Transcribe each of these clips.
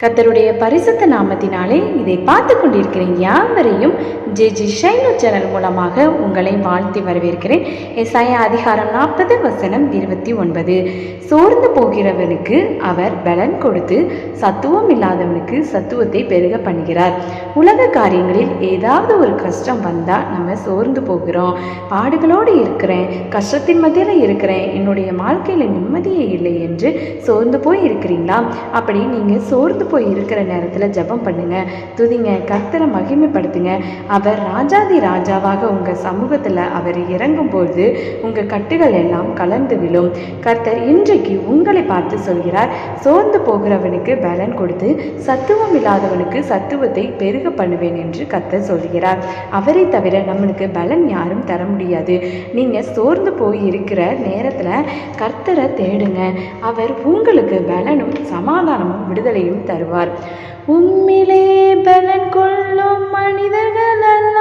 கத்தருடைய பரிசுத்த நாமத்தினாலே இதை பார்த்து கொண்டிருக்கிற யாவரையும் ஜே ஜி ஷைனு சேனல் மூலமாக உங்களை வாழ்த்தி வரவேற்கிறேன். எஸ்ஐயா அதிகாரம் நாற்பது வசனம் இருபத்தி ஒன்பது. சோர்ந்து போகிறவனுக்கு அவர் பலன் கொடுத்து சத்துவம் இல்லாதவனுக்கு சத்துவத்தை பெருக பண்ணுகிறார். உலக காரியங்களில் ஏதாவது ஒரு கஷ்டம் வந்தால் நம்ம சோர்ந்து போகிறோம். பாடுகளோடு இருக்கிறேன் கஷ்டத்தின் மத்தியில் இருக்கிறேன். என்னுடைய வாழ்க்கையில் நிம்மதியே இல்லை என்று சோர்ந்து போய் இருக்கிறீங்களா? அப்படி நீங்கள் சோர்ந்து போய் இருக்கிற நேரத்தில் ஜெபம் பண்ணுங்க. துதிங்க கர்த்தரை மகிமைப்படுத்துங்க. அவர் ராஜாதி ராஜாவாக உங்கள் சமூகத்தில் அவர் இறங்கும்போது உங்கள் கட்டுகள் எல்லாம் கலந்து விழும். கர்த்தர் இன்றைக்கு உங்களை பார்த்து சொல்கிறார் சோர்ந்து போகிறவனுக்கு பலன் கொடுத்து சத்துவம் இல்லாதவனுக்கு சத்துவத்தை பெருக பண்ணுவேன் என்று கர்த்தர் சொல்கிறார். அவரை தவிர நம்மளுக்கு பலன் யாரும் தர முடியாது. நீங்கள் சோர்ந்து போய் இருக்கிற நேரத்தில் கர்த்தரை தேடுங்க. அவர் உங்களுக்கு பலனும் சமாதானமும் விடுதலையும் தருவார். உம்மிலே பலன் கொள்ளும் மனிதர்கள் அல்ல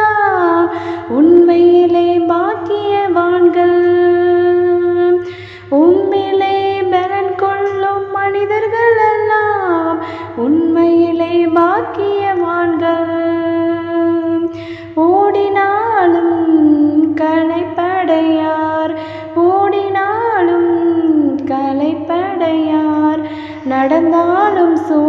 உண்மையிலே பாக்கியவான்கள். உம்மிலே பலன் கொள்ளும் மனிதர்கள் அல்ல உண்மையிலே பாக்கியவான்கள். ஓடினாலும் களைப்படையார் ஓடினாலும் களைப்படையார். நடந்தாலும் சோர்வடையார்